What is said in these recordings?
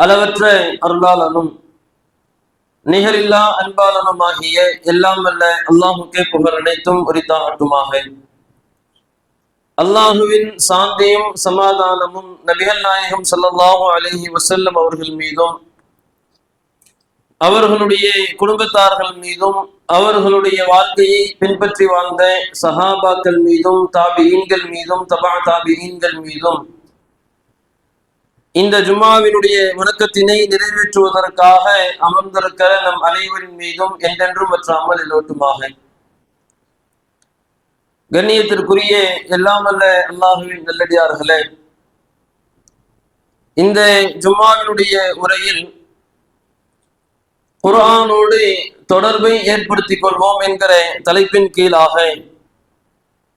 அளவற்ற அருளாளனும் நிகரில்லா அன்பாளனுமாகிய எல்லாம் வல்ல அல்லாஹுக்கே புகழ் அனைத்தும் உரித்தாகட்டுமாக. அல்லாஹுவின் சாந்தியும் சமாதானமும் நபிகள் நாயகம் ஸல்லல்லாஹு அலஹி வசல்லம் அவர்கள் மீதும் அவர்களுடைய குடும்பத்தார்கள் மீதும் அவர்களுடைய வாழ்க்கையை பின்பற்றி வாழ்ந்த சஹாபாக்கள் மீதும் தாபியீன்கள் மீதும் தபா தாபியீன்கள் மீதும் இந்த ஜும்மாவினுடைய வணக்கத்தினை நிறைவேற்றுவதற்காக அமர்ந்திருக்கிற நம் அனைவரின் மீதும் என்றென்றும் வற்றாமல் எல்லோட்டுமாக. கண்ணியத்திற்குரிய எல்லாம் அல்ல அல்லாஹுவின் நல்லடியார்களே இந்த ஜும்மாவினுடைய உரையில் குர்ஆனோடு தொடர்பை ஏற்படுத்திக் கொள்வோம் என்கிற தலைப்பின் கீழாக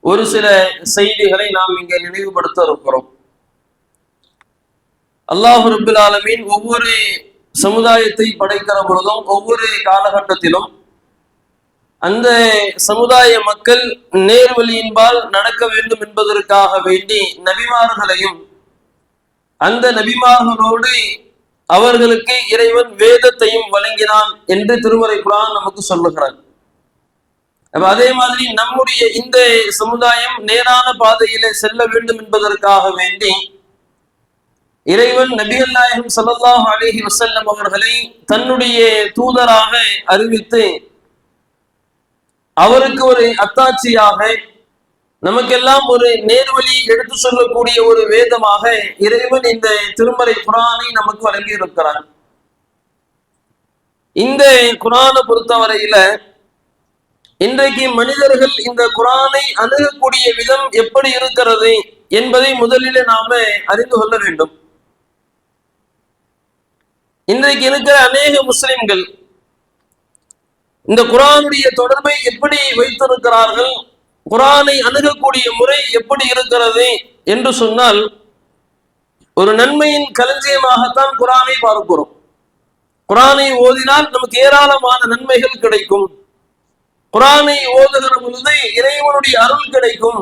ஒரு சில செய்திகளை நாம் இங்கே நினைவுபடுத்த இருக்கிறோம். அல்லாஹு ரபுல் ஆலமீன் ஒவ்வொரு சமுதாயத்தை படைக்கிற பொழுதும் ஒவ்வொரு காலகட்டத்திலும் அந்த சமுதாய மக்கள் நேர்வழியின்பால் நடக்க வேண்டும் என்பதற்காக வேண்டி நபிமார்களையும் அந்த நபிமார்களோடு அவர்களுக்கு இறைவன் வேதத்தையும் வழங்கினான் என்று திருமறை குரான் நமக்கு சொல்லுகிறான். அப்ப அதே மாதிரி நம்முடைய இந்த சமுதாயம் நேரான பாதையிலே செல்ல வேண்டும் என்பதற்காக வேண்டி இறைவன் நபிகள் நாயகம் சல்லாஹ் அலிஹி வசல்லம் அவர்களை தன்னுடைய தூதராக அறிவித்து அவருக்கு ஒரு அத்தாட்சியாக நமக்கெல்லாம் ஒரு நேர்வழி எடுத்து சொல்லக்கூடிய ஒரு வேதமாக இறைவன் இந்த திருமறை குரானை நமக்கு வழங்கி இருக்கிறான் இந்த குரானை பொறுத்தவரையில இன்றைக்கு மனிதர்கள் இந்த குரானை அணுகக்கூடிய விதம் எப்படி இருக்கிறது என்பதை முதலில் நாம அறிந்து கொள்ள வேண்டும். இன்றைக்கு இருக்கிற அநேக முஸ்லிம்கள் இந்த குரானுடைய தொடர்பை எப்படி வைத்திருக்கிறார்கள் குரானை அணுகக்கூடிய முறை எப்படி இருக்கிறது என்று சொன்னால் ஒரு நன்மையின் களஞ்சியமாகத்தான் குரானை பார்க்கிறோம். குரானை ஓதினால் நமக்கு ஏராளமான நன்மைகள் கிடைக்கும். குரானை ஓதுகிற பொழுது இறைவனுடைய அருள் கிடைக்கும்.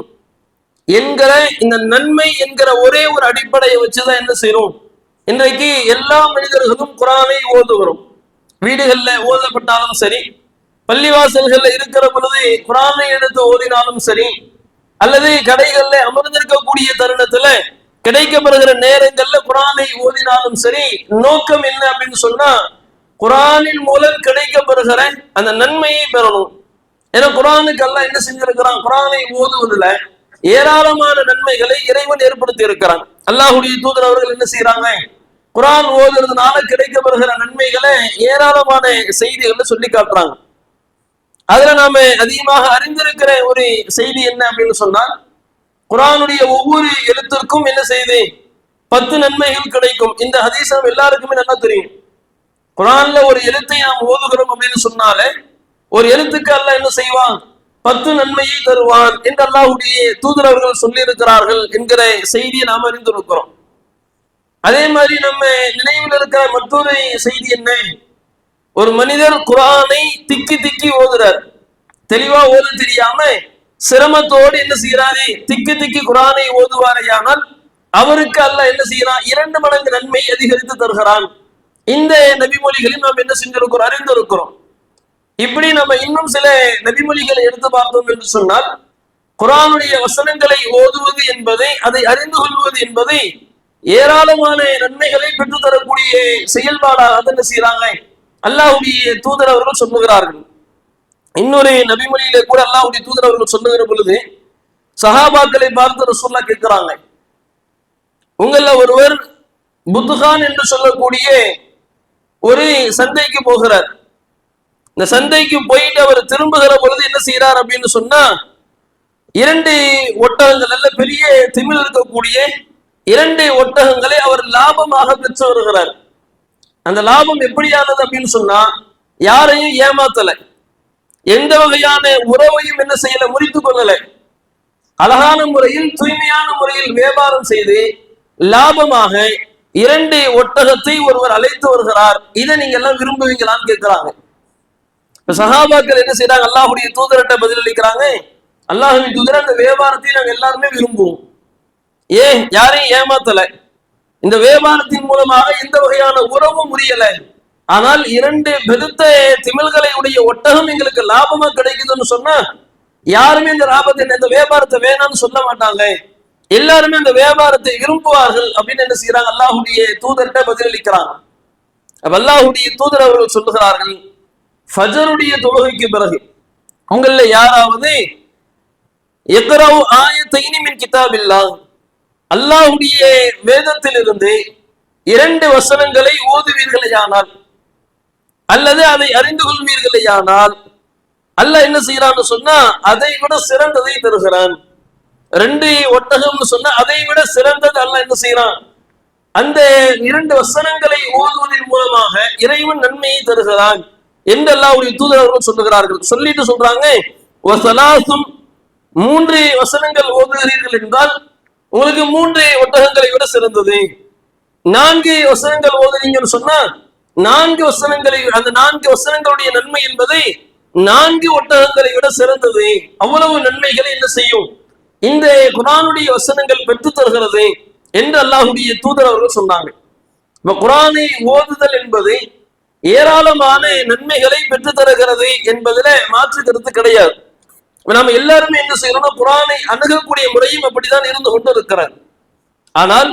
என்கிற இந்த நன்மை என்கிற ஒரே ஒரு அடிப்படையை வச்சுதான் என்ன செய்யறோம் இன்றைக்கு எல்லா மனிதர்களும் குரானை ஓதுகிறோம். வீடுகளில் ஓதப்பட்டாலும் சரி பள்ளிவாசல்கள் இருக்கிற பொழுது குரானை எடுத்து ஓதினாலும் சரி அல்லது கடைகள்ல அமர்ந்திருக்கக்கூடிய தருணத்துல கிடைக்கப்படுகிற நேரங்கள்ல குரானை ஓதினாலும் சரி நோக்கம் என்ன அப்படின்னு சொன்னா குரானின் மூலம் கிடைக்கப்படுகிற அந்த நன்மையை பெறணும். ஏன்னா குரானுக்கு எல்லாம் என்ன செஞ்சிருக்கிறான்? குரானை ஓதுவதில்லை. ஏராளமான நன்மைகளை இறைவன் ஏற்படுத்தி இருக்கிறான் அல்லாஹுடைய தூதர் அவர்கள் என்ன செய்யறாங்க குரான் ஓதுறதுனால கிடைக்கப்படுகிற நன்மைகளை ஏராளமான செய்திகளை சொல்லி காட்டுறாங்க. அதுல நாம அதிகமாக அறிந்திருக்கிற ஒரு செய்தி என்ன அப்படின்னு சொன்னால் குரானுடைய ஒவ்வொரு எழுத்திற்கும் என்ன செய்து பத்து நன்மைகள் கிடைக்கும். இந்த ஹதீசம் எல்லாருக்குமே நல்லா தெரியும். குரான்ல ஒரு எழுத்தை நாம் ஓதுகிறோம் அப்படின்னு சொன்னாலே ஒரு எழுத்துக்கு அல்ல என்ன செய்வான்? பத்து நன்மையை தருவான் என்று அல்லாஹுடைய தூதர் அவர்கள் என்கிற செய்தியை நாம் அறிந்திருக்கிறோம் அதே மாதிரி நம்ம நினைவில் இருக்கிற மற்றொரு செய்தி என்ன? ஒரு மனிதர் குரானை திக்கி திக்கி ஓதுறார். தெளிவா ஓத தெரியாம சிரமத்தோடு என்ன செய்யறாரு திக்கி திக்கி குரானை ஓதுவாரையானால் அவருக்கு அல்ல என்ன செய்யறான்? இரண்டு மடங்கு நன்மை அதிகரித்து தருகிறான். இந்த நபிமொழிகளில் நாம் என்ன செஞ்சிருக்கிறோம்? அறிந்திருக்கிறோம். இப்படி நம்ம இன்னும் சில நபிமொழிகளை எடுத்து பார்த்தோம் என்று சொன்னால் குரானுடைய வசனங்களை ஓதுவது என்பதை அதை அறிந்து கொள்வது என்பதை ஏராளமான நன்மைகளை பெற்று தரக்கூடிய செயல்பாடாக அதை என்ன செய்யறாங்க அல்லாஹுடைய தூதர் அவர்கள் சொல்லுகிறார்கள். இன்னொரு நபிமொழியில கூட அல்லாஹுடைய தூதர் அவர்கள் சொல்லுகிற பொழுது சஹாபாக்களை பார்த்து ரசூல்லா கேட்கிறாங்க. உங்கள ஒருவர் புத்துகான் என்று சொல்லக்கூடிய ஒரு சந்தைக்கு போகிறார். இந்த சந்தைக்கு போயிட்டு அவர் திரும்புகிற பொழுது என்ன செய்யறார் அப்படின்னு சொன்னா இரண்டு ஒட்டகங்கள் நல்ல பெரிய திமிழ் இருக்கக்கூடிய இரண்டு ஒட்டகங்களை அவர் லாபமாக பெற்று வருகிறார். அந்த லாபம் எப்படியானது அப்படின்னு சொன்னா யாரையும் ஏமாத்தல. எந்த வகையான உறவையும் என்ன செய்யல முறித்து கொள்ளல. அழகான முறையில் தூய்மையான முறையில் வியாபாரம் செய்து லாபமாக இரண்டு ஒட்டகத்தை ஒருவர் அழைத்து வருகிறார். இதை நீங்க எல்லாம் விரும்புவீங்களான்னு கேட்கிறாங்க. இப்ப சஹாபாக்கள் என்ன செய்யறாங்க அல்லாஹுடைய தூதரட்ட பதிலளிக்கிறாங்க. அல்லாஹுவின் தூதர் அந்த வியாபாரத்தை நாங்க எல்லாருமே விரும்புவோம். ஏன்? யாரையும் ஏமாத்தல. இந்த வியாபாரத்தின் மூலமாக எந்த வகையான உறவும் முடியல ஆனால் இரண்டு பெருத்த திமிழ்களை உடைய ஒட்டகம் எங்களுக்கு லாபமா கிடைக்குதுன்னு சொன்னா யாருமே இந்த லாபத்தை இந்த வியாபாரத்தை வேணாம்னு சொல்ல மாட்டாங்க. எல்லாருமே அந்த வியாபாரத்தை விரும்புவார்கள் அப்படின்னு என்ன செய்யறாங்க அல்லாஹுடைய தூதர்கிட்ட பதிலளிக்கிறாங்க. அல்லாஹுடைய தூதர் அவர்கள் சொல்லுகிறார்கள் ஃபஜருடைய தொழுகைக்கு பிறகு உங்கள யாராவது எக்கரவு ஆயத்தைனி மின் கிதாபில்லா அல்லாஹுடைய வேதத்திலிருந்து இரண்டு வசனங்களை ஓதுவீர்களேயானால் அல்லது அதை அறிந்து கொள்வீர்களேயானால் அல்ல என்ன செய்யறான்னு சொன்னா அதை விட சிறந்ததை தருகிறான். ரெண்டு ஒட்டகம்னு சொன்னா அதை விட சிறந்தது அல்ல என்ன செய்யறான் அந்த இரண்டு வசனங்களை ஓதுவதன் மூலமாக இறைவன் நன்மையை தருகிறான். என்று அல்லாஹ்வுடைய தூதரவர்கள் சொல்லுகிறார்கள்? சொல்லிட்டு சொல்றாங்க வசலாசும் மூன்று வசனங்கள் ஓதுகிறீர்கள் என்றால் உங்களுக்கு மூன்று ஒட்டகங்களை விட சிறந்தது. நான்கு வசனங்கள் ஓதுறீங்கன்னு சொன்னா நான்கு வசனங்களை அந்த நான்கு வசனங்களுடைய நன்மை என்பதை நான்கு ஒட்டகங்களை விட சிறந்தது. அவ்வளவு நன்மைகளை என்ன செய்யும்? இந்த குரானுடைய வசனங்கள் பெற்றுத் தருகிறது என்று அல்லாஹுடைய தூதர் அவர்கள் சொன்னாங்க. இப்ப குரானை ஓதுதல் என்பது ஏராளமான நன்மைகளை பெற்று தருகிறது என்பதுல மாற்று கருத்து கிடையாது. நாம எல்லாருமே என்ன செய்யறோம்னா குரானை அணுகக்கூடிய முறையும் அப்படித்தான் இருந்து கொண்டு இருக்கிறார் ஆனால்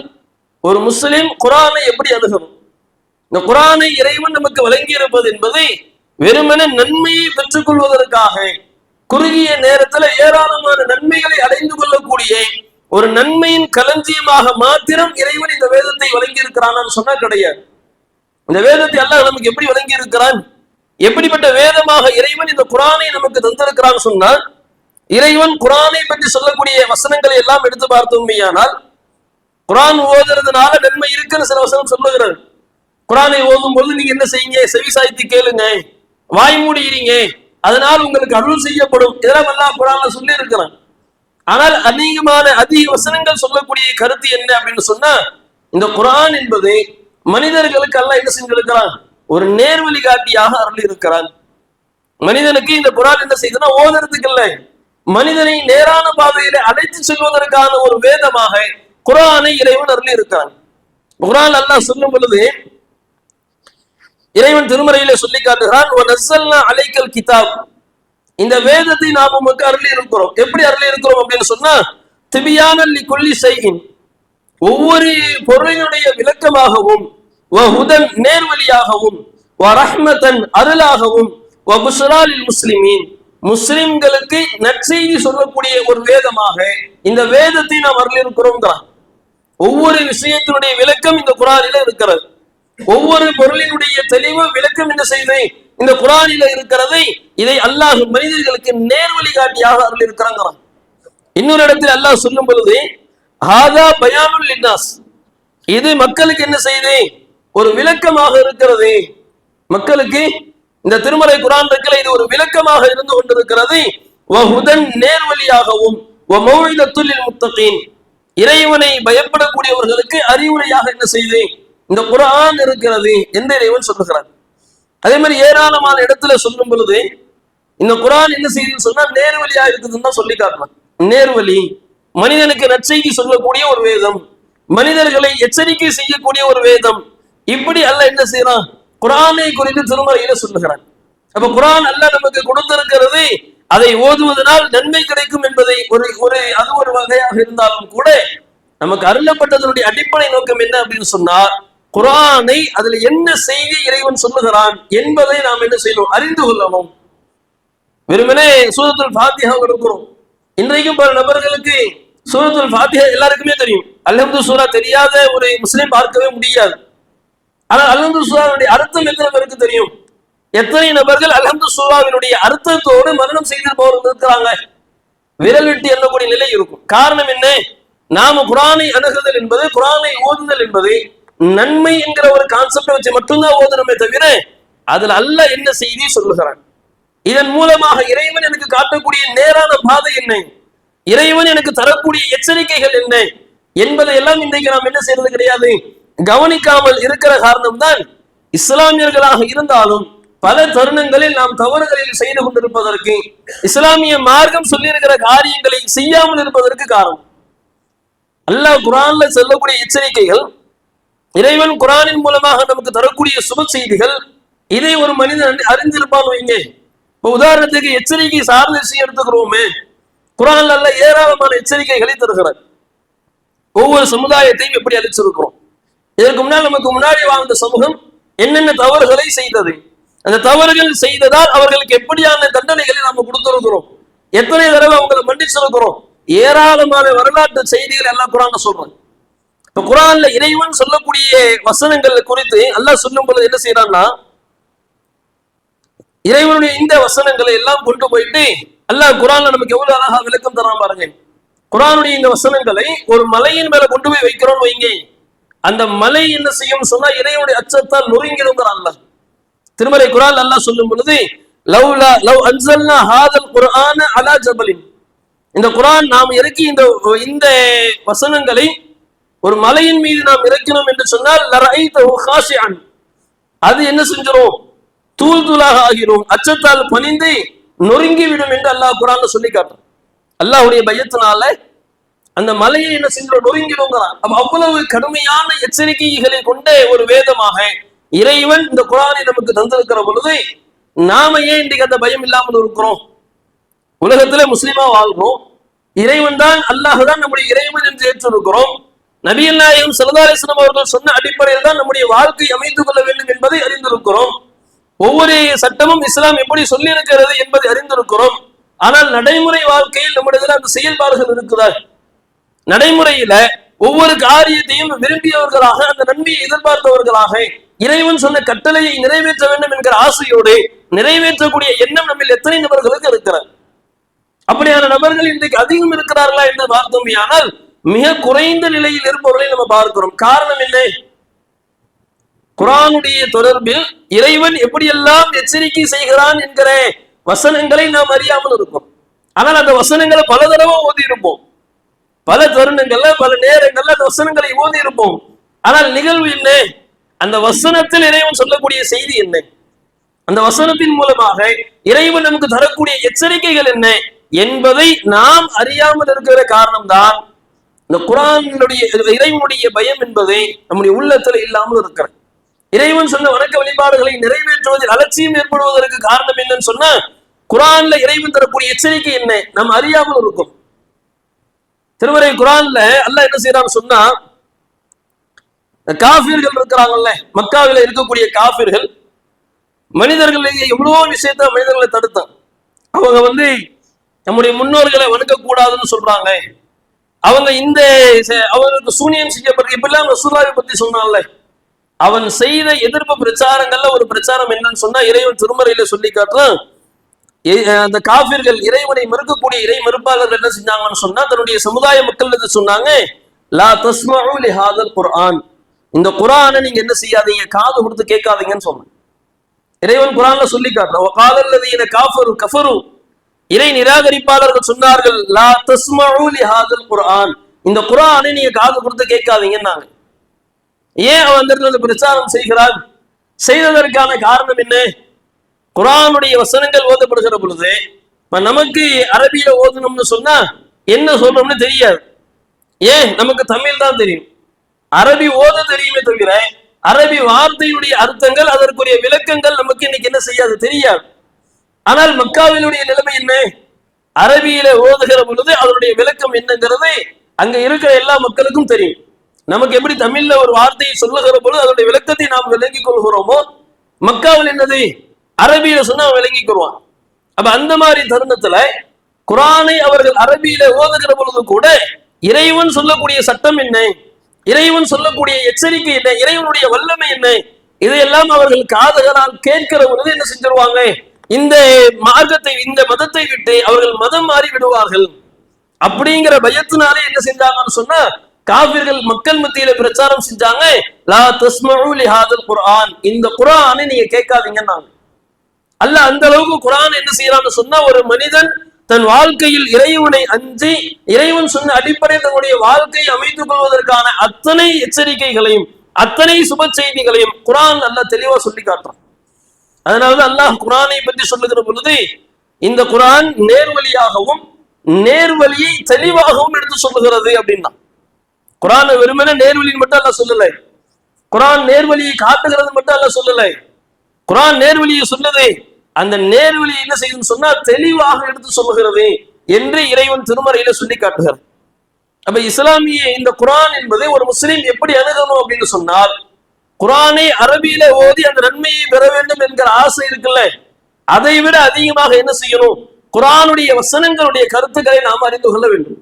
ஒரு முஸ்லிம் குரானை எப்படி அணுகணும்? இந்த குரானை இறைவன் நமக்கு வழங்கி இருப்பது என்பதை வெறுமனே நன்மையை பெற்றுக் கொள்வதற்காக குறுகிய நேரத்துல ஏராளமான நன்மைகளை அடைந்து கொள்ளக்கூடிய ஒரு நன்மையின் களஞ்சியமாக மாத்திரம் இறைவன் இந்த வேதத்தை வழங்கி இருக்கிறான்னு சொன்னா கிடையாது. இந்த வேதத்தை அல்லாஹ் நமக்கு எப்படி வழங்கி இருக்கிறான் எப்படிப்பட்ட வேதமாக இறைவன் இந்த குரானை நமக்கு தந்திருக்கிறான்னு சொன்னால் இறைவன் குரானை பற்றி சொல்லக்கூடிய வசனங்களை எல்லாம் எடுத்து பார்த்தோமையானால் குரான் ஓதுறதுனால நன்மை இருக்குன்னு சில வசனம் சொல்லுகிறார். குரானை ஓதும் பொழுது நீங்க என்ன செய்யுங்க? செவி சாய்த்து கேளுங்க. வாய் மூடிக்கிறீங்க அதனால் உங்களுக்கு அருள் செய்யப்படும். இதெல்லாம் எல்லாம் குரான்ல சொல்லி இருக்கிறான் ஆனால் அதிகமான அதிக வசனங்கள் சொல்லக்கூடிய கருத்து என்ன அப்படின்னு சொன்னா இந்த குரான் என்பது மனிதர்களுக்கு அல்ல என்ன செஞ்சிருக்கிறான் ஒரு நேர்வழி காட்டியாக அருள் இருக்கிறான். மனிதனுக்கு இந்த குரான் என்ன செய்யுதுன்னா ஓதுறதுக்கு இல்லை. மனிதனை நேரான பாதையில அழைத்து செல்வதற்கான ஒரு வேதமாக குரானை இறைவன் அருளி இருக்கிறான். குரான் அல்லாஹ் சொல்லும் பொழுது இறைவன் திருமறையில சொல்லி காட்டுகிறான் அலைக்கல் கிதாப். இந்த வேதத்தை நாம் உமக்கு அருளி இருக்கிறோம். எப்படி அருளி இருக்கிறோம் அப்படின்னு சொன்னா திபியான கொல்லி செய்கின் ஒவ்வொரு பொருளினுடைய விளக்கமாகவும் வஹுதன் நேர்வழியாகவும் வரஹ்மதன் அருளாகவும் வபுஷராலில் முஸ்லிமீன். முஸ்லிம்களுக்கு நற்செய்தி சொல்லக்கூடிய ஒரு வேதமாக இந்த வேதத்தை நாம் அருள் ஒவ்வொரு விஷயத்தினுடைய விளக்கம் இந்த குரானில இருக்கிறது. ஒவ்வொரு பொருளினுடைய தெளிவு விளக்கம் என்ன செய்து இந்த குரானில இருக்கிறதை. இதை அல்லாஹ் மனிதர்களுக்கு நேர்வழி காட்டியாக அருள் இருக்கிறாங்கிறான் இன்னொரு இடத்தில் அல்லாஹ் சொல்லும் பொழுது ஹாதா பயானுல் இன்னாஸ் இது மக்களுக்கு என்ன செய்து ஒரு விளக்கமாக இருக்கிறது. மக்களுக்கு இந்த திருமலை குரான் இருக்கல இது ஒரு விளக்கமாக இருந்து கொண்டிருக்கிறது. வஹுதன் நேர்வழியாகவும் துல்லில் முத்தகீன் இறைவனை பயப்படக்கூடியவர்களுக்கு அறிவுரையாக என்ன செய்து இந்த குரான் இருக்கிறது எந்த இறைவன் சொல்லுகிறார் அதே மாதிரி ஏராளமான இடத்துல சொல்லும் பொழுது இந்த குரான் என்ன செய்யுதுன்னு சொன்னா நேர்வழியா இருக்குதுன்னு தான் சொல்லி காட்டலாம் நேர்வழி மனிதனுக்கு நற்செய்தி சொல்லக்கூடிய ஒரு வேதம் மனிதர்களை எச்சரிக்கை செய்யக்கூடிய ஒரு வேதம் இப்படி அல்ல என்ன செய்யறான்? குரானை குறித்து திருமறையில சொல்லுகிறான். அப்ப குரான் அல்ல நமக்கு கொடுத்திருக்கிறது அதை ஓதுவதனால் நன்மை கிடைக்கும் என்பதை ஒரு ஒரு அது ஒரு வகையாக இருந்தாலும் கூட நமக்கு அருளப்பட்டதனுடைய அடிப்படை நோக்கம் என்ன அப்படின்னு சொன்னா குரானை அதுல என்ன செய்தி இறைவன் சொல்லுகிறான் என்பதை நாம் என்ன செய்யணும்? அறிந்து கொள்ளணும். வெறுமனே சூரத்துல் பாத்தியா இருக்கிறோம் இன்றைக்கும் பல நபர்களுக்கு சூரத்துல் பாத்தியா எல்லாருக்குமே தெரியும். அல்லது சூரா தெரியாத ஒரு முஸ்லீம் பார்க்கவே முடியாது. ஆனால் அலந்து சுவாவினுடைய அர்த்தம் எத்தனை பேருக்கு தெரியும்? எத்தனை நபர்கள் அலந்து சுவாவினுடைய அர்த்தத்தோடு மரணம் செய்திருப்பவர்கள் இருக்கிறாங்க? விரல் விட்டு எண்ணக்கூடிய நிலை இருக்கும். காரணம் என்ன? நாம குரானை அணுகுதல் என்பது குரானை ஓதுதல் என்பது நன்மை என்கிற ஒரு கான்செப்டை வச்சு மட்டும்தான் ஓதுனமே தவிர அதுல அல்ல என்ன செய்தி சொல்லுகிறான்? இதன் மூலமாக இறைவன் எனக்கு காட்டக்கூடிய நேரான பாதை என்ன? இறைவன் எனக்கு தரக்கூடிய எச்சரிக்கைகள் என்ன? என்பதை எல்லாம் இன்றைக்கு நாம் என்ன செய்யறது கிடையாது? கவனிக்காமல் இருக்கிற காரணம்தான் இஸ்லாமியர்களாக இருந்தாலும் பல தருணங்களில் நாம் தவறுகளில் செய்து கொண்டிருப்பதற்கு இஸ்லாமிய மார்க்கம் சொல்லியிருக்கிற காரியங்களை செய்யாமல் இருப்பதற்கு காரணம். அல்லாஹ் குரான்ல சொல்லக்கூடிய எச்சரிக்கைகள் இறைவன் குரானின் மூலமாக நமக்கு தரக்கூடிய சுப செய்திகள் இதை ஒரு மனிதன் அறிந்திருப்பான் வைங்க. இப்ப உதாரணத்துக்கு எச்சரிக்கை சார்ந்த விஷயம் எடுத்துக்கிறோமே. குரான்ல ஏராளமான எச்சரிக்கைகளை தருகிறார் ஒவ்வொரு சமுதாயத்தையும் எப்படி அழிச்சிருக்கிறோம்? இதற்கு முன்னால் நமக்கு முன்னாடி வாழ்ந்த சமூகம் என்னென்ன தவறுகளை செய்தது? அந்த தவறுகள் செய்ததால் அவர்களுக்கு எப்படியான தண்டனைகளை நாம கொடுத்திருக்கிறோம்? எத்தனை தடவை அவங்களை மன்னிச்சிருக்கிறோம்? ஏராளமான வரலாற்று செய்திகள் எல்லாம் குரான் சொல்றேன் இப்ப குரான்ல இறைவன் சொல்லக்கூடிய வசனங்கள் குறித்து அல்லாஹ் சொல்லும் பொழுது என்ன செய்யறான்னா இறைவனுடைய இந்த வசனங்களை எல்லாம் கொண்டு போயிட்டு அல்லாஹ் குரான்ல நமக்கு எவ்வளவு அழகா விளக்கம் தரான் பாருங்க. குரானுடைய இந்த வசனங்களை ஒரு மலையின் மேல கொண்டு போய் வைக்கிறோம் வைங்க. அந்த மலை என்ன செய்யும் சொன்னா இறைவனுடைய அச்சத்தால் நொறுங்கிருங்கிறான்ல திருமலை குரான் அல்லாஹ் சொல்லும் பொழுது லவ்லா லவ் அன்சல்னா ஹாதல் குரான் அலா ஜபலின். இந்த குரான் நாம் இறக்கி இந்த இந்த வசனங்களை ஒரு மலையின் மீது நாம் இறக்கினோம் என்று சொன்னால் அது என்ன செஞ்சிடும் தூள் தூளாக ஆகிறோம் அச்சத்தால் பணிந்து நொறுங்கி விடும் என்று அல்லாஹ் குரான் சொல்லி காட்டும் அல்லாஹ்வுடைய பயத்தினால அந்த மலையை என்ன செஞ்சிடும் நொறுங்கிடுங்கிறான் அவ்வளவு கடுமையான எச்சரிக்கைகளை கொண்ட ஒரு வேதமாக இறைவன் இந்த குரானை நமக்கு தந்திருக்கிற பொழுது நாம ஏன் இன்றைக்கு அந்த பயம் இல்லாமல் இருக்கிறோம்? உலகத்துல முஸ்லிமா வாழ்றோம். இறைவன் தான் அல்லாஹ் தான் நம்முடைய இறைவன் என்று ஏற்றிருக்கிறோம். நபியல் நாயகம் சரதாரிசனம் அவர்கள் சொன்ன அடிப்படையில் தான் நம்முடைய வாழ்க்கை அமைந்து கொள்ள வேண்டும் என்பதை அறிந்திருக்கிறோம். ஒவ்வொரு சட்டமும் இஸ்லாம் எப்படி சொல்லி இருக்கிறது என்பதை அறிந்திருக்கிறோம். ஆனால் நடைமுறை வாழ்க்கையில் நம்முடைய அந்த செயல்பாடுகள் இருக்குதா? நடைமுறையில ஒவ்வொரு காரியத்தையும் விரும்பியவர்களாக அந்த நன்மையை எதிர்பார்த்தவர்களாக இறைவன் சொன்ன கட்டளையை நிறைவேற்ற வேண்டும் என்கிற ஆசையோடு நிறைவேற்றக்கூடிய எண்ணம் நம்மில் எத்தனை நபர்களுக்கு இருக்கிறார் அப்படியான நபர்கள் இன்றைக்கு அதிகம் இருக்கிறார்களா என்று பார்த்தோம். ஆனால் மிக குறைந்த நிலையில் இருப்பவர்களை நம்ம பார்க்கிறோம். காரணம் என்ன? குரானுடைய தொடர்பில் இறைவன் எப்படியெல்லாம் எச்சரிக்கை செய்கிறான் என்கிற வசனங்களை நாம் அறியாமல் இருக்கோம் ஆனால் அந்த வசனங்களை பல தடவை ஓதி இருப்போம் பல தருணங்கள்ல பல நேரங்கள்ல அந்த வசனங்களை ஓதி இருப்போம் ஆனால் நிகழ்வு என்ன? அந்த வசனத்தில் இறைவன் சொல்லக்கூடிய செய்தி என்ன? அந்த வசனத்தின் மூலமாக இறைவன் நமக்கு தரக்கூடிய எச்சரிக்கைகள் என்ன? என்பதை நாம் அறியாமல் இருக்கிற காரணம்தான் இந்த குரானுடைய இறைவனுடைய பயம் என்பதை நம்முடைய உள்ளத்துல இல்லாமல் இருக்கிறது. இறைவன் சொன்ன வணக்க வழிபாடுகளை நிறைவேற்றுவதில் அலட்சியம் ஏற்படுவதற்கு காரணம் என்னன்னு சொன்னா குரான்ல இறைவன் தரக்கூடிய எச்சரிக்கை என்ன? நாம் அறியாமல் இருக்கும். திருமறை குரான்ல அல்லாஹ் என்ன செய்யறான்னு சொன்னா காஃபிர்கள் இருக்கிறாங்கல்ல மக்காவில இருக்கக்கூடிய காஃபிர்கள் மனிதர்கள் எவ்வளவோ விஷயத்த மனிதர்களை தடுத்தான். அவங்க வந்து நம்முடைய முன்னோர்களை வணங்கக்கூடாதுன்னு சொல்றாங்க. அவங்க இந்த அவங்களுக்கு சூனியம் செய்யப்பட்ட இப்பெல்லாம் ரசூலாவை பத்தி சொன்னான்ல. அவன் செய்த எதிர்ப்பு பிரச்சாரங்கள்ல ஒரு பிரச்சாரம் என்னன்னு சொன்னா இறைவன் திருமறையில சொல்லி காட்டுறான். அந்த காபிர்கள் இறைவனை மறுக்கக்கூடிய இறை மறுப்பாளர்கள் என்ன செஞ்சாங்கன்னு சொன்னா தன்னுடைய சமுதாய மக்கள் சொன்னாங்க? லா தஸ்மஉ லிஹாதல் குர்ஆன். இந்த குரானை நீங்க என்ன செய்யாதீங்க? காது கொடுத்து கேட்காதீங்கன்னு சொன்னாங்க. இறைவன் குரான்ல சொல்லி காட்டுறான். காதல்லதீன காஃபரு கஃபரு. இறை நிராகரிப்பாளர்கள் சொன்னார்கள் லா தஸ்மஉ லிஹாதல் குர்ஆன். இந்த குரானை நீங்க காது கொடுத்து கேட்காதீங்கன்னாங்க. ஏன் அவன் அந்த பிரச்சாரம் செய்கிறான்? செய்ததற்கான காரணம் என்ன? குரானுடைய வசனங்கள் ஓதப்படுகிற பொழுது நமக்கு அரபியில ஓதணும்னு சொன்னா என்ன சொல்றோம்னு தெரியாது. ஏன்? நமக்கு தமிழ் தான் தெரியும். அரபி ஓத தெரியுமே தவிர அரபி வார்த்தையுடைய அர்த்தங்கள் அதற்குரிய விளக்கங்கள் நமக்கு இன்னைக்கு என்ன செய்யாது? தெரியாது. ஆனால் மக்காவினுடைய நிலைமை என்ன? அரபியில ஓதுகிற பொழுது அதனுடைய விளக்கம் என்னங்கிறது அங்க இருக்கிற எல்லா மக்களுக்கும் தெரியும். நமக்கு எப்படி தமிழ்ல ஒரு வார்த்தையை சொல்லுகிற பொழுது அதனுடைய விளக்கத்தை நாம் விளங்கிக் கொள்கிறோமோ மக்காவில் என்னது? அரபியில சொன்னா விளங்கி கொள்வான். அப்ப அந்த மாதிரி தருணத்துல குரானை அவர்கள் அரபியில ஓதுகிற பொழுது கூட இறைவன் சொல்லக்கூடிய சட்டம் என்ன? இறைவன் சொல்லக்கூடிய எச்சரிக்கை என்ன? இறைவனுடைய வல்லமை என்ன? இதையெல்லாம் அவர்கள் காதுகளால் கேட்கிற பொழுது என்ன செஞ்சிருவாங்க? இந்த மார்க்கத்தை இந்த மதத்தை விட்டு அவர்கள் மதம் மாறி விடுவார்கள். அப்படிங்கிற பயத்தினாலே என்ன செஞ்சாங்கன்னு சொன்னா காவிர்கள் மக்கள் மத்தியில பிரச்சாரம் செஞ்சாங்க லா தஸ்மஉ லிஹாதல் குர்ஆன். இந்த குரானை நீங்க கேட்காதீங்கன்னாங்க. அல்ல அந்த அளவுக்கு குரான் என்ன செய்யறான்னு சொன்னா ஒரு மனிதன் தன் வாழ்க்கையில் இறைவனை அஞ்சி இறைவன் சொன்ன அடிப்படை தன்னுடைய வாழ்க்கையை அமைத்துக் கொள்வதற்கான அத்தனை எச்சரிக்கைகளையும் அத்தனை சுப செய்திகளையும் குரான் நல்லா தெளிவா சொல்லி காட்டுறான். அதனாலதான் அல்லாஹ் குரானை பற்றி சொல்லுகிற பொழுது இந்த குரான் நேர்வழியாகவும் நேர்வழியை தெளிவாகவும் எடுத்து சொல்லுகிறது அப்படின்னா. குரான் வெறுமனே நேர்வழின்னு மட்டும் அல்ல சொல்லல. குரான் நேர்வழியை காட்டுகிறது மட்டும் அல்ல சொல்லல. குரான் நேர்வழியை சொல்லுது அந்த நேர்வழி என்ன செய்யும் சொன்னா தெளிவாக எடுத்து சொல்லுகிறது என்று இறைவன் திருமறையில சொல்லி காட்டுகிறார். அப்ப இஸ்லாமிய இந்த குரான் என்பதை ஒரு முஸ்லீம் எப்படி அணுகணும் அப்படின்னு சொன்னால் குரானை அரபியில ஓதி அந்த நன்மையை பெற வேண்டும் என்கிற ஆசை இருக்குல்ல அதை விட அதிகமாக என்ன செய்யணும்? குரானுடைய வசனங்களுடைய கருத்துக்களை நாம் அறிந்து கொள்ள வேண்டும்.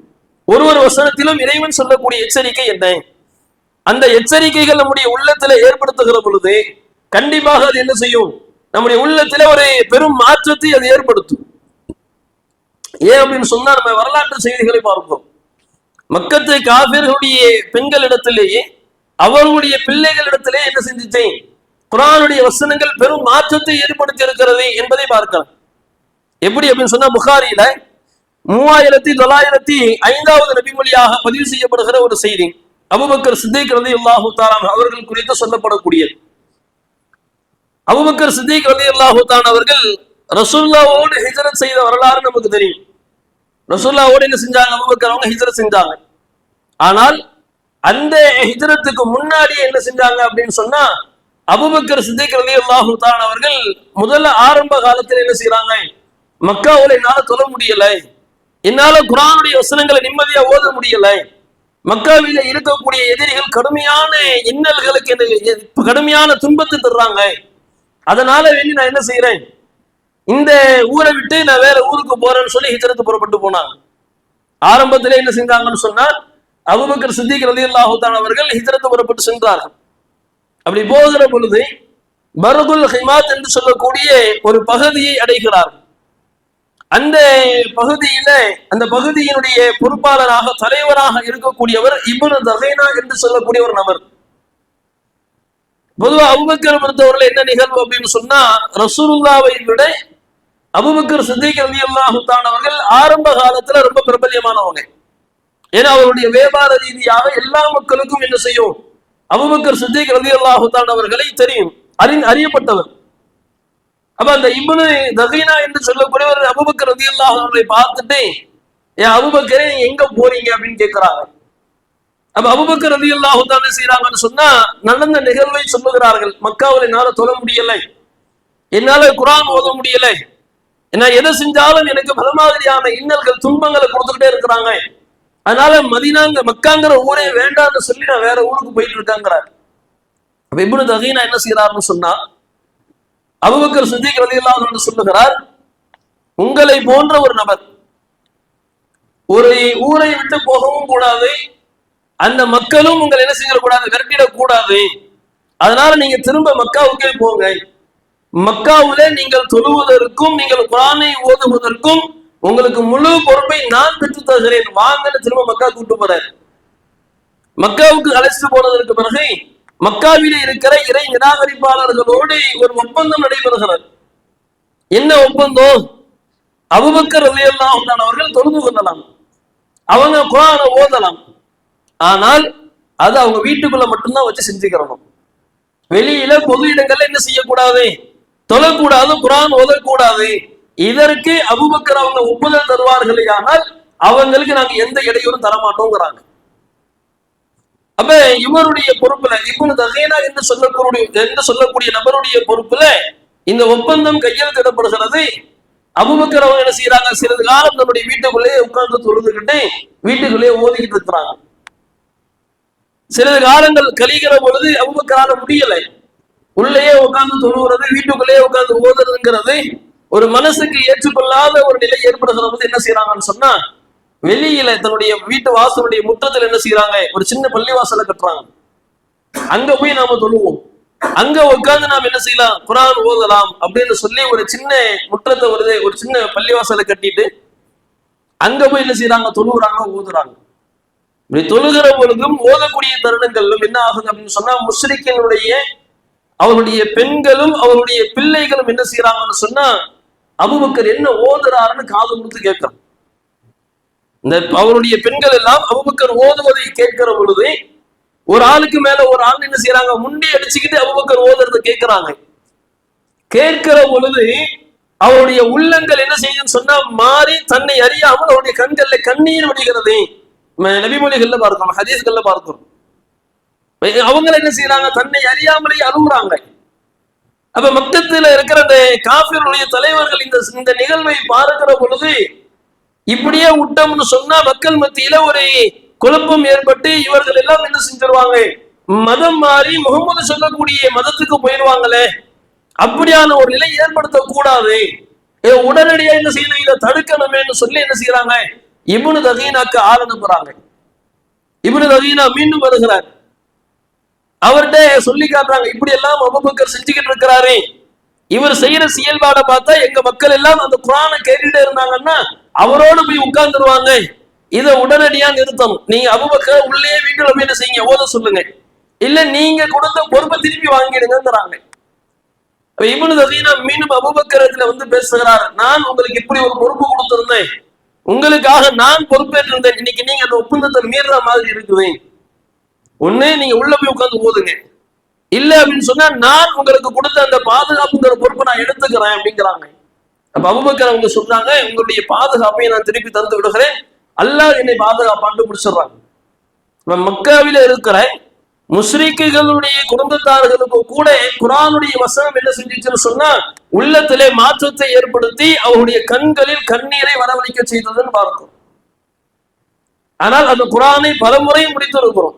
ஒரு ஒரு வசனத்திலும் இறைவன் சொல்லக்கூடிய எச்சரிக்கை என்ன? அந்த எச்சரிக்கைகள் நம்முடைய உள்ளத்துல ஏற்படுத்துகிற பொழுது கண்டிப்பாக அது என்ன செய்யும்? நம்முடைய உள்ளத்துல ஒரு பெரும் மாற்றத்தை அது ஏற்படுத்தும். ஏன் அப்படின்னு சொன்னா நம்ம வரலாற்று செய்திகளை பார்க்கிறோம் மக்கத்து காபிர்களுடைய பெண்களிடத்திலேயே அவர்களுடைய பிள்ளைகளிடத்திலே என்ன செஞ்சிச்சேன் குரானுடைய வசனங்கள் பெரும் மாற்றத்தை ஏற்படுத்தி இருக்கிறது என்பதை பார்க்கலாம். எப்படி அப்படின்னு சொன்னா புகாரியில மூவாயிரத்தி தொள்ளாயிரத்தி ஐந்தாவது நபிமொழியாக பதிவு செய்யப்படுகிற ஒரு செய்தி. அபுபக்கர் சித்திக் ரதி அல்லாஹு தாராம் அவர்கள் குறித்து சொல்லப்படக்கூடியது. அபுபக்கர் சித்திக் அலி அல்லாஹு அவர்கள் ரசுல்லாவோடு ஹிஜரத் செய்த வரலாறு நமக்கு தெரியும். ரசுல்லாவோடு என்ன செஞ்சாங்க? அபுபக்கர் அவங்க ஹிஜரத் செஞ்சாங்க. ஆனால் அந்த ஹிஜரத்துக்கு முன்னாடி என்ன செஞ்சாங்க அப்படின்னு சொன்னா அபுபக்கர் சித்திக் அலி அல்லாஹு அவர்கள் முதல்ல ஆரம்ப காலத்தில் என்ன செய்யறாங்க மக்காவில் என்னால தொழ முடியலை. என்னால குரானுடைய வசனங்களை நிம்மதியா ஓத முடியலை. மக்காவில இருக்கக்கூடிய எதிரிகள் கடுமையான இன்னல்களுக்கு கடுமையான துன்பத்தை தர்றாங்க. அதனால வேண்டி நான் என்ன செய்யறேன் இந்த ஊரை விட்டு நான் வேற ஊருக்கு போறேன்னு சொல்லி ஹிஜரத்து புறப்பட்டு போனாங்க. ஆரம்பத்திலே என்ன செஞ்சாங்கன்னு சொன்னால் அபுபக்கர் சித்திக் ரதி அல்லாஹூத்தான் அவர்கள் ஹிஜரத்து புறப்பட்டு சென்றார்கள். அப்படி போகிற பொழுது பரதுல் ஹிமாத் என்று சொல்லக்கூடிய ஒரு பகுதியை அடைகிறார்கள். அந்த பகுதியில அந்த பகுதியினுடைய பொறுப்பாளராக தலைவராக இருக்கக்கூடியவர் இபுன் தகைனா என்று சொல்லக்கூடிய ஒரு நபர். பொதுவா அபுபக்கர் பொறுத்தவர்கள் என்ன நிகழ்வு அப்படின்னு சொன்னா ரசூலுல்லாவை விட அபுபக்கர் சித்திக் ரவி அல்லாஹுத்தான் அவர்கள் ஆரம்ப காலத்துல ரொம்ப பிரபல்யமானவங்க. ஏன்னா அவருடைய வியாபார ரீதியாக எல்லா மக்களுக்கும் என்ன செய்யும்? அபுபக்கர் சித்திக் ரவி அல்லாஹுத்தான் அவர்களை தெரியும். அறி அறியப்பட்டவர். அப்ப அந்த இப்னு தகீனா என்று சொல்லக்கூடியவர் அபுபக்கர் ரதி அவர்களை பார்த்துட்டு என் அபுபக்கரே எங்க போறீங்க? அப்படின்னு கேட்கிறாங்க அப்ப அபுபக்கர் ரதி அல்லாஹு தானே செய்யறாங்கன்னு சொன்னா நடந்த நிகழ்வை சொல்லுகிறார்கள். மக்காவில் என்னால தொழ முடியல. என்னால குரான் ஓத முடியல. என்ன எதை செஞ்சாலும் எனக்கு பல மாதிரியான இன்னல்கள் துன்பங்களை கொடுத்துக்கிட்டே இருக்கிறாங்க. அதனால மதினாங்க மக்காங்கிற ஊரே வேண்டாம்னு சொல்லி நான் வேற ஊருக்கு போயிட்டு இருக்காங்கிறார். அப்ப இப்னு தகீனா என்ன செய்யறாருன்னு சொன்னா அபுபக்கர் சித்திக் ரதி அல்லாஹு சொல்லுகிறார் உங்களை போன்ற ஒரு நபர் ஒரு ஊரை விட்டு போகவும் கூடாது அந்த மக்களும் உங்களை என்ன செய்யக்கூடாது விரட்டிடக்கூடாது. அதனால நீங்க திரும்ப மக்காவுக்கே போங்க. மக்காவுல நீங்கள் தொழுவதற்கும் நீங்கள் குரானை ஓதுவதற்கும் உங்களுக்கு முழு பொறுப்பை நான் பெற்று தருகிறேன் வாங்கன்னு திரும்ப மக்கா கூட்டு போறாரு. மக்காவுக்கு அழைச்சிட்டு போனதற்கு பிறகு மக்காவிலே இருக்கிற இறை நிராகரிப்பாளர்களோடு ஒரு ஒப்பந்தம் நடைபெறுகிறார் என்ன ஒப்பந்தம்? அபுபக்கர் அவர்கள் தொழுது கொள்ளலாம். அவங்க குரான ஓதலாம். ஆனால் அது அவங்க வீட்டுக்குள்ள மட்டும்தான் வச்சு செஞ்சுக்கிறணும். வெளியில பொது இடங்கள்ல என்ன செய்யக்கூடாது? தொழக்கூடாது குரான் ஓதக்கூடாது. இதற்கு அபுபக்கர் அவங்க ஒப்புதல் தருவார்களே ஆனால் அவங்களுக்கு நாங்க எந்த இடையூறும் தரமாட்டோங்கிறாங்க. அப்ப இவருடைய பொறுப்புல இவனு தகேனா என்று சொல்லக்கூடிய என்று சொல்லக்கூடிய நபருடைய பொறுப்புல இந்த ஒப்பந்தம் கையெழுத்திடப்படுகிறது அபுபக்கர் அவங்க என்ன செய்யறாங்க சிறிது காலம் தன்னுடைய வீட்டுக்குள்ளேயே உட்கார்ந்து தொழுதுகிட்டு வீட்டுக்குள்ளேயே ஓதிக்கிட்டு இருக்கிறாங்க. சில காலங்கள் கழிகிற பொழுது அபுபக்கரால முடியலை. உள்ளேயே உட்கார்ந்து தொழுகிறது வீட்டுக்குள்ளேயே உட்கார்ந்து ஓதுறதுங்கிறது ஒரு மனசுக்கு ஏற்றுக்கொள்ளாத ஒரு நிலை ஏற்படுகிற போது என்ன செய்யறாங்கன்னு சொன்னா வெளியில தன்னுடைய வீட்டு வாசலுடைய முற்றத்தில் என்ன செய்யறாங்க ஒரு சின்ன பள்ளிவாசலை கட்டுறாங்க. அங்க போய் நாம தொழுவோம். அங்க உட்கார்ந்து நாம் என்ன செய்யலாம்? குரான் ஓதலாம் அப்படின்னு சொல்லி ஒரு சின்ன முற்றத்தை வருது ஒரு சின்ன பள்ளிவாசலை கட்டிட்டு அங்க போய் என்ன செய்யறாங்க தொழுகிறாங்க ஓதுறாங்க. இப்படி தொழுகிற பொழுதும் ஓதக்கூடிய தருணங்களிலும் என்ன ஆகுது அப்படின்னு சொன்னா முஸ்லிக்கினுடைய அவருடைய பெண்களும் அவருடைய பிள்ளைகளும் என்ன செய்யறாங்கன்னு சொன்னா அபுபக்கர் என்ன ஓதுறாருன்னு காது கொடுத்து கேட்கணும் இந்த அவருடைய பெண்கள் எல்லாம் அபுபக்கர் ஓதுவதை கேட்கிற பொழுது ஒரு ஆளுக்கு மேல ஒரு ஆள் என்ன செய்யறாங்க முண்டி அடிச்சுக்கிட்டு அபுபக்கர் ஓதுறத கேட்கிறாங்க. கேட்கிற பொழுது அவருடைய உள்ளங்கள் என்ன செய்யுதுன்னு சொன்னா மாறி தன்னை அறியாமல் அவருடைய கண்கள்ல கண்ணீர் வடிகிறது. நபிமொழிகள்ல பார்க்கிறோம் ஹதீஸ்கள்ல பார்க்கிறோம் அவங்க என்ன செய்யறாங்க தன்னை அறியாமலே அழுகுறாங்க அப்ப மக்கத்துல இருக்கிற அந்த காபிருடைய தலைவர்கள் இந்த இந்த நிகழ்வை பார்க்கிற பொழுது இப்படியே விட்டோம்னு சொன்னா மக்கள் மத்தியில ஒரு குழப்பம் ஏற்பட்டு இவர்கள் எல்லாம் என்ன செஞ்சிருவாங்க? மதம் மாறி முகமது சொல்லக்கூடிய மதத்துக்கு போயிடுவாங்களே. அப்படியான ஒரு நிலை ஏற்படுத்த கூடாது உடனடியா என்ன செய்யணும்? இதை தடுக்கணுமேன்னு சொல்லி என்ன செய்யறாங்க இபுனு தகீனாக்கு ஆள் அனுப்புறாங்க இபுனு தகீனா மீண்டும் வருகிறார். அவர்கிட்ட சொல்லி காட்டுறாங்க இப்படி எல்லாம் அபுபக்கர் செஞ்சுக்கிட்டு இருக்கிறாரு. இவர் செய்யற செயல்பாடை பார்த்தா எங்க மக்கள் எல்லாம் அந்த குரானை கேட்டுட்டு இருந்தாங்கன்னா அவரோடு போய் உட்கார்ந்துருவாங்க. இதை உடனடியா நிறுத்தணும். நீங்க அபுபக்கர் உள்ளே வீட்டுல போய் என்ன செய்யுங்க? ஓத சொல்லுங்க. இல்ல நீங்க கொடுத்த பொறுப்பை திருப்பி வாங்கிடுங்கிறாங்க இவனு தசீனா மீண்டும் அபுபக்கரத்துல வந்து பேசுகிறார். நான் உங்களுக்கு இப்படி ஒரு பொறுப்பு கொடுத்திருந்தேன். உங்களுக்காக நான் பொறுப்பேற்றிருந்தேன். இன்னைக்கு நீங்க அந்த ஒப்பந்தத்தை மீறுற மாதிரி இருக்குது. ஒண்ணு நீங்க உள்ள போய் உட்காந்து ஓதுங்க. இல்ல அப்படின்னு சொன்னா நான் உங்களுக்கு கொடுத்த அந்த பாதுகாப்புங்கிற பொறுப்பை நான் எடுத்துக்கிறேன் அப்படிங்கிறாங்க. அப்ப அபுபக்கர் அவங்க சொன்னாங்க உங்களுடைய பாதுகாப்பை நான் திருப்பி தந்து விடுகிறேன் அல்லாஹ் என்னை பாதுகாப்பாண்டு முடிச்சிடுறாங்க மக்காவில இருக்கிற முஸ்ரீக்குகளுடைய குடும்பத்தார்களுக்கு கூட குரானுடைய வசனம் என்ன செஞ்சிச்சுன்னு சொன்னா உள்ளத்திலே மாற்றத்தை ஏற்படுத்தி அவருடைய கண்களில் கண்ணீரை வரவழைக்க செய்ததுன்னு பார்த்தோம். ஆனால் அந்த குரானை பலமுறை முடித்திருக்கிறோம்.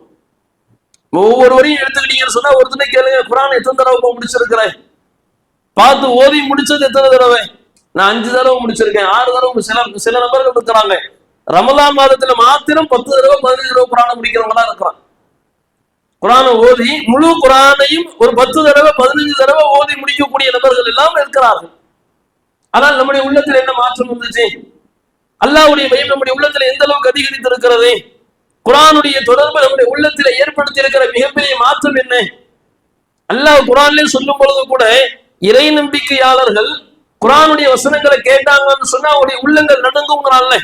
ஒவ்வொருவரையும் எடுத்துக்கிட்டீங்கன்னு சொன்னா ஒருத்தனை கேளுங்க குரான் எத்தனை தடவை முடிச்சிருக்கிறேன்? பார்த்து ஓதி முடிச்சது எத்தனை தடவை? நான் அஞ்சு தடவை முடிச்சிருக்கேன் ஆறு தடவை சில சில நபர்கள் இருக்கிறாங்க. ரமலான் மாதத்துல மாத்திரம் பத்து தடவை பதினஞ்சு தடவை குரானை முடிக்கிறவங்களா இருக்கிறான் குரானை ஓதி முழு குரானையும் ஒரு பத்து தடவை பதினஞ்சு தடவை ஓதி முடிக்கக்கூடிய நபர்கள் எல்லாம் இருக்கிறார்கள். ஆனால் நம்முடைய உள்ளத்தில் என்ன மாற்றம் வந்துச்சு? அல்லாவுடைய பயம் நம்முடைய உள்ளத்துல எந்த அளவுக்கு அதிகரித்து இருக்கிறது குரானுடைய தொடர்பு நம்முடைய உள்ளத்தில் ஏற்படுத்தி இருக்கிற மிகப்பெரிய மாற்றம் என்ன? அல்லாஹ் குரான்ல சொல்லும் பொழுது கூட இறை நம்பிக்கையாளர்கள் குரானுடைய வசனங்களை கேட்டாங்கன்னு சொன்னா அவருடைய உள்ளங்கள் நடுங்குங்கிறான்ல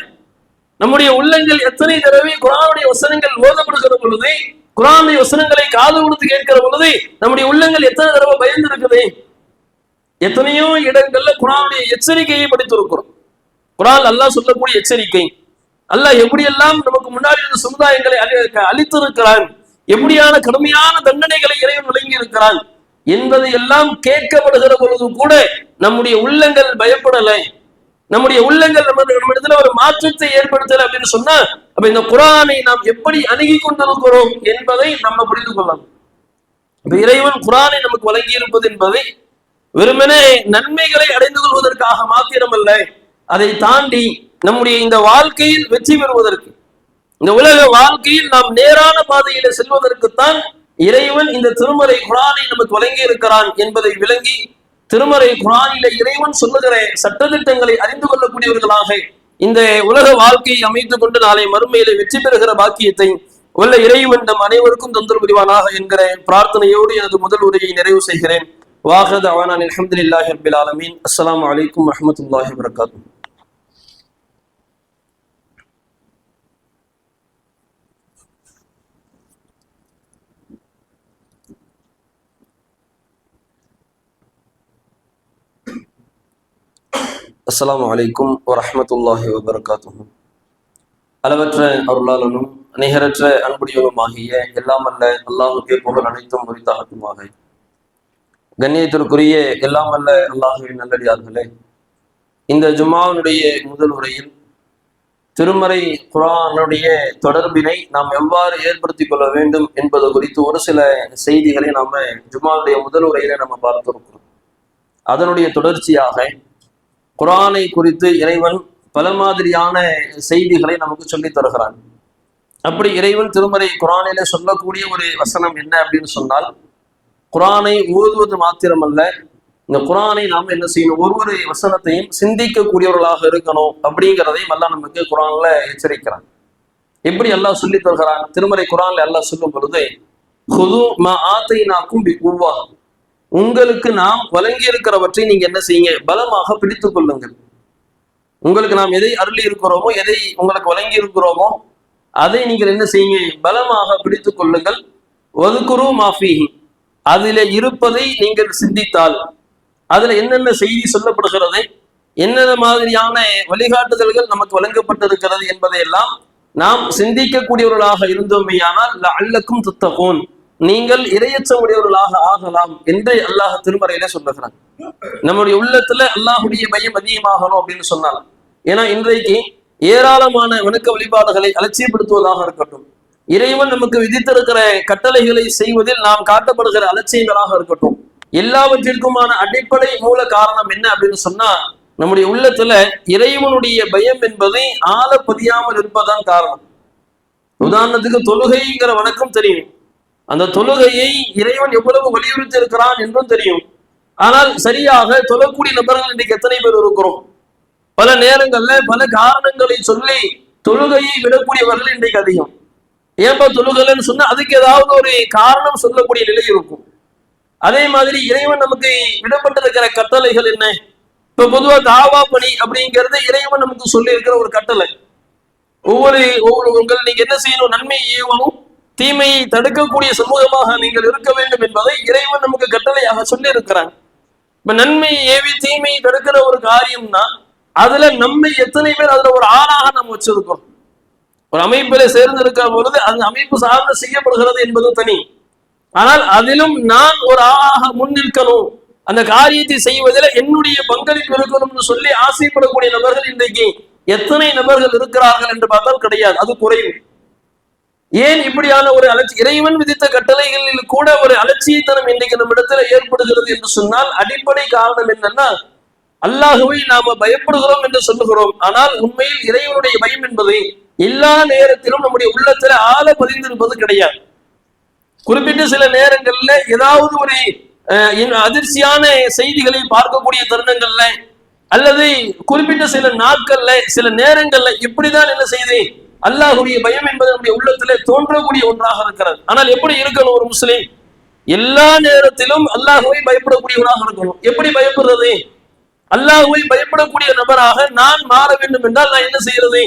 நம்முடைய உள்ளங்கள் எத்தனை தடவை குரானுடைய வசனங்கள் ஓதப்படுகிற பொழுது குரானுடைய வசனங்களை காது கொடுத்து கேட்கிற பொழுது நம்முடைய உள்ளங்கள் எத்தனை தடவை பயந்து இருக்குது எத்தனையோ இடங்கள்ல குரானுடைய எச்சரிக்கையை படித்திருக்கிறோம். குரான் அல்லாஹ் சொல்லக்கூடிய எச்சரிக்கை. அல்லாஹ் எப்படியெல்லாம் நமக்கு முன்னாடி இருந்த சமுதாயங்களை அழித்திருக்கிறான்? எப்படியான கடுமையான தண்டனைகளை இறைவன் வழங்கி இருக்கிறான் என்பதை எல்லாம் கேட்கப்படுகிற பொழுது கூட நம்முடைய உள்ளங்கள் பயப்படலை. நம்முடைய உள்ளங்கள் நம்ம நம்மிடத்துல ஒரு மாற்றத்தை ஏற்படுத்தல அப்படின்னு சொன்னா அப்ப இந்த குரானை நாம் எப்படி அணுகி கொண்டிருக்கிறோம் என்பதை நம்ம புரிந்து கொள்ளலாம். இப்ப இறைவன் குரானை நமக்கு வழங்கி இருப்பது என்பதை வெறுமனே நன்மைகளை அடைந்து கொள்வதற்காக மாத்திரமல்ல அதை தாண்டி நம்முடைய இந்த வாழ்க்கையில் வெற்றி பெறுவதற்கு இந்த உலக வாழ்க்கையில் நாம் நேரான பாதையில செல்வதற்குத்தான் இறைவன் இந்த திருமலை குரானை நமக்கு வழங்கி இருக்கிறான் என்பதை விளங்கி திருமறை குரானில இறைவன் சொல்லுகிற சட்டத்திட்டங்களை அறிந்து கொள்ளக்கூடியவர்களாக இந்த உலக வாழ்க்கையை அமைத்துக் கொண்டு நாளை மறுமையில வெற்றி பெறுகிற பாக்கியத்தை உள்ள இறைவன் நம் அனைவருக்கும் தொந்தரவு புரிவானாக என்கிற பிரார்த்தனையோடு எனது முதல் உரையை நிறைவு செய்கிறேன். வாஹத் அவனான் அலமதுல்லாஹி ரபில் ஆலமீன். அஸ்லாம் வலைக்கம் வரமத்துல்லாஹி வரகாத்தூ அஸ்லாம் வலைக்கும் வரமத்துல்லாஹி வபர்காத்தும் அளவற்ற அருளாளனும் நிகரற்ற அன்புடையவனும் ஆகிய எல்லாம் அல்ல அல்லாஹுக்கே புகழ் அனைத்தும் முறித்தாகட்டுமாக கண்ணியத்திற்குரிய எல்லாம் அல்ல அல்லாஹுவின் நல்லடியார்களே இந்த ஜுமாவினுடைய முதல் உரையில் திருமறை குரானுடைய தொடர்பினை நாம் எவ்வாறு ஏற்படுத்திக் கொள்ள வேண்டும் என்பது குறித்து ஒரு சில செய்திகளை நாம ஜுமாவுடைய முதல் உரையில நம்ம பார்த்திருக்கிறோம். அதனுடைய தொடர்ச்சியாக குரானை குறித்து இறைவன் பல மாதிரியான செய்திகளை நமக்கு சொல்லி தருகிறான். அப்படி இறைவன் திருமறை குரானில சொல்லக்கூடிய ஒரு வசனம் என்ன அப்படின்னு சொன்னால் குரானை ஓதுவது மாத்திரமல்ல இந்த குரானை நாம் என்ன செய்யணும் ஒவ்வொரு வசனத்தையும் சிந்திக்கக்கூடியவர்களாக இருக்கணும் அப்படிங்கிறதையும் எல்லாம் நமக்கு குரான்ல எச்சரிக்கிறான். எப்படி எல்லாம் சொல்லி தருகிறான்? திருமறை குரான்ல எல்லாம் சொல்லும் பொழுது ஹுது மா ஆத்தை நாக்கும் உவ்வா உங்களுக்கு நாம் வழங்கி இருக்கிறவற்றை நீங்க என்ன செய்யுங்க? பலமாக பிடித்துக் கொள்ளுங்கள். உங்களுக்கு நாம் எதை அருளி இருக்கிறோமோ எதை உங்களுக்கு வழங்கி இருக்கிறோமோ அதை நீங்கள் என்ன செய்யுங்க? பலமாக பிடித்துக் கொள்ளுங்கள். ஒதுக்குரு மாஃபி அதில இருப்பதை நீங்கள் சிந்தித்தால். அதுல என்னென்ன செய்தி சொல்லப்படுகிறது? என்னென்ன மாதிரியான வழிகாட்டுதல்கள் நமக்கு வழங்கப்பட்டிருக்கிறது என்பதையெல்லாம் நாம் சிந்திக்கக்கூடியவர்களாக இருந்தோமேயானால் அல்லக்கும் துத்தகோன். நீங்கள் இரையச்சம் உடையவர்களாக ஆகலாம் என்று அல்லாஹ் திருமறையில சொல்லுகிறான். நம்முடைய உள்ளத்துல அல்லாஹுடைய பயம் அதிகமாகணும் அப்படின்னு சொன்னாலும் ஏன்னா இன்றைக்கு ஏராளமான வணக்க வழிபாடுகளை அலட்சியப்படுத்துவதாக இருக்கட்டும். இறைவன் நமக்கு விதித்திருக்கிற கட்டளைகளை செய்வதில் நாம் காட்டப்படுகிற அலட்சியங்களாக இருக்கட்டும். எல்லாவற்றிற்குமான அடிப்படை மூல காரணம் என்ன அப்படின்னு சொன்னா நம்முடைய உள்ளத்துல இறைவனுடைய பயம் என்பதை ஆழ பதியாமல் இருப்பதான் காரணம். உதாரணத்துக்கு தொழுகைங்கிற வணக்கம் தெரியும். அந்த தொழுகையை இறைவன் எவ்வளவு வலியுறுத்தி இருக்கிறான் என்றும் தெரியும். ஆனால் சரியாக தொழக்கூடிய நபர்கள் இன்றைக்கு எத்தனை பேர் இருக்கிறோம்? பல நேரங்கள்ல பல காரணங்களை சொல்லி தொழுகையை விடக்கூடியவர்கள் இன்றைக்கு அதிகம். ஏன்பா தொழுகலன்னு சொன்னா அதுக்கு ஏதாவது ஒரு காரணம் சொல்லக்கூடிய நிலை இருக்கும். அதே மாதிரி இறைவன் நமக்கு விடப்பட்டிருக்கிற கட்டளைகள் என்ன? இப்ப பொதுவா தாவா பணி அப்படிங்கிறது இறைவன் நமக்கு சொல்லி இருக்கிற ஒரு கட்டளை. ஒவ்வொரு ஒவ்வொரு உங்கள் நீங்க என்ன செய்யணும்? நன்மையை ஏவணும் தீமையை தடுக்கக்கூடிய சமூகமாக நீங்கள் இருக்க வேண்டும் என்பதை இறைவன் நமக்கு கட்டளையாக சொல்லி இருக்கிறாங்க இப்ப நன்மையை ஏவி தீமையை தடுக்கிற ஒரு காரியம்னா அதுல நம்மை எத்தனை பேர் அதுல ஒரு ஆளாக நம்ம வச்சிருக்கோம். ஒரு அமைப்பில சேர்ந்து இருக்கிற பொழுது அந்த அமைப்பு சார்ந்து செய்யப்படுகிறது என்பது தனி. ஆனால் அதிலும் நான் ஒரு ஆளாக முன் நிற்கணும். அந்த காரியத்தை செய்வதில் என்னுடைய பங்களிப்பு இருக்கணும்னு சொல்லி ஆசைப்படக்கூடிய நபர்கள் இன்றைக்கு எத்தனை நபர்கள் இருக்கிறார்கள் என்று பார்த்தால் கிடையாது. அது குறைவு. ஏன் இப்படியான ஒரு அலட்சி இறைவன் விதித்த கட்டளைகளில் கூட ஒரு அலட்சியத்தனம் இன்றைக்கு நம்ம இடத்துல ஏற்படுகிறது என்று சொன்னால் அடிப்படை காரணம் என்னன்னா அல்லாஹுவை நாம பயப்படுகிறோம் என்று சொல்லுகிறோம். ஆனால் உண்மையில் இறைவனுடைய பயம் என்பது எல்லா நேரத்திலும் நம்முடைய உள்ளத்துல ஆழ பதிந்திருப்பது கிடையாது. குறிப்பிட்ட சில நேரங்கள்ல ஏதாவது ஒரு அஹ், அதிர்ச்சியான செய்திகளை பார்க்கக்கூடிய தருணங்கள்ல அல்லது குறிப்பிட்ட சில நாட்கள்ல சில நேரங்கள்ல இப்படிதான் என்ன செய்து அல்லாஹுடைய பயம் என்பது நம்முடைய உள்ளத்திலே தோன்றக்கூடிய ஒன்றாக இருக்கிறது. ஆனால் எப்படி இருக்கணும் ஒரு முஸ்லீம்? எல்லா நேரத்திலும் அல்லாஹுவை பயப்படக்கூடியவனாக இருக்கணும். எப்படி பயப்படுறது? அல்லாஹுவை பயப்படக்கூடிய நபராக நான் மாற வேண்டும் என்றால் நான் என்ன செய்யறது?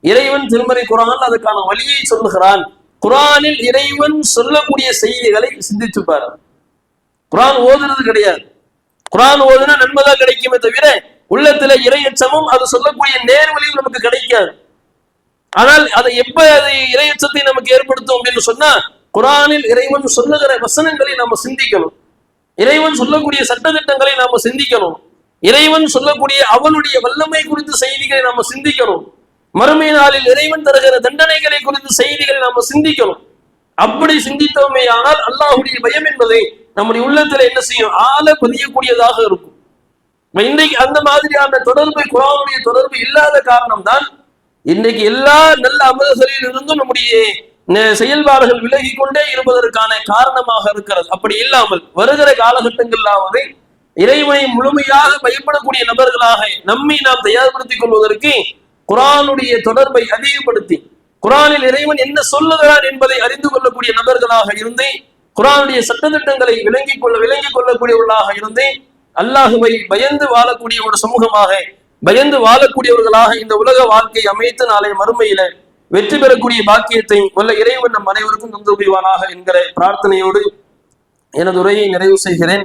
இறைவன் திருமறை குரான் அதுக்கான வழியை சொல்லுகிறான். குரானில் இறைவன் சொல்லக்கூடிய செய்திகளை சிந்திச்சு பாரு. குரான் ஓதுறது கிடையாது. குரான் ஓதுனா நன்மைதான் கிடைக்குமே தவிர உள்ளத்துல இறையச்சமும் அது சொல்லக்கூடிய நேர்வழியும் நமக்கு கிடைக்காது. ஆனால் அதை எப்ப அது இறையச்சத்தை நமக்கு ஏற்படுத்தும் அப்படின்னு சொன்னா குரானில் இறைவன் சொல்லுகிற வசனங்களை நாம சிந்திக்கணும். இறைவன் சொல்லக்கூடிய சட்டத்திட்டங்களை நாம சிந்திக்கணும். இறைவன் சொல்லக்கூடிய அவனுடைய வல்லமை குறித்த செய்திகளை நாம சிந்திக்கணும். மறுமை நாளில் இறைவன் தருகிற தண்டனைகளை குறித்த செய்திகளை நாம சிந்திக்கணும். அப்படி சிந்தித்தோமே ஆனால் அல்லாஹுடைய பயம் என்பதை நம்முடைய உள்ளத்துல என்ன செய்யும்? ஆள பதியக்கூடியதாக இருக்கும். இப்ப இன்றைக்கு அந்த மாதிரியான தொடர்பு குரானுடைய தொடர்பு இல்லாத காரணம் தான் இன்றைக்கு எல்லா நல்ல அமிர்தசரியில் இருந்தும் நம்முடைய செயல்பாடுகள் விலகி கொண்டே இருப்பதற்கான காரணமாக இருக்கிறது. அப்படி இல்லாமல் வருகிற காலகட்டங்களாவது இறைவனை முழுமையாக பயப்படக்கூடிய நபர்களாக நம்மை நாம் தயார்படுத்திக் கொள்வதற்கு குரானுடைய தொடர்பை அதிகப்படுத்தி குரானில் இறைவன் என்ன சொல்லுகிறார் என்பதை அறிந்து கொள்ளக்கூடிய நபர்களாக இருந்து குரானுடைய சட்டத்திட்டங்களை விளங்கிக் கொள்ள விளங்கிக் கொள்ளக்கூடியவர்களாக இருந்து அல்லாஹுவை பயந்து வாழக்கூடிய ஒரு சமூகமாக பயந்து வாழக்கூடியவர்களாக இந்த உலக வாழ்க்கை அமைத்து நாளை மறுமையில வெற்றி பெறக்கூடிய பாக்கியத்தை உள்ள இறைவன் நம் அனைவருக்கும் தந்து புரிவானாக என்கிற பிரார்த்தனையோடு எனது உரையை நிறைவு செய்கிறேன்.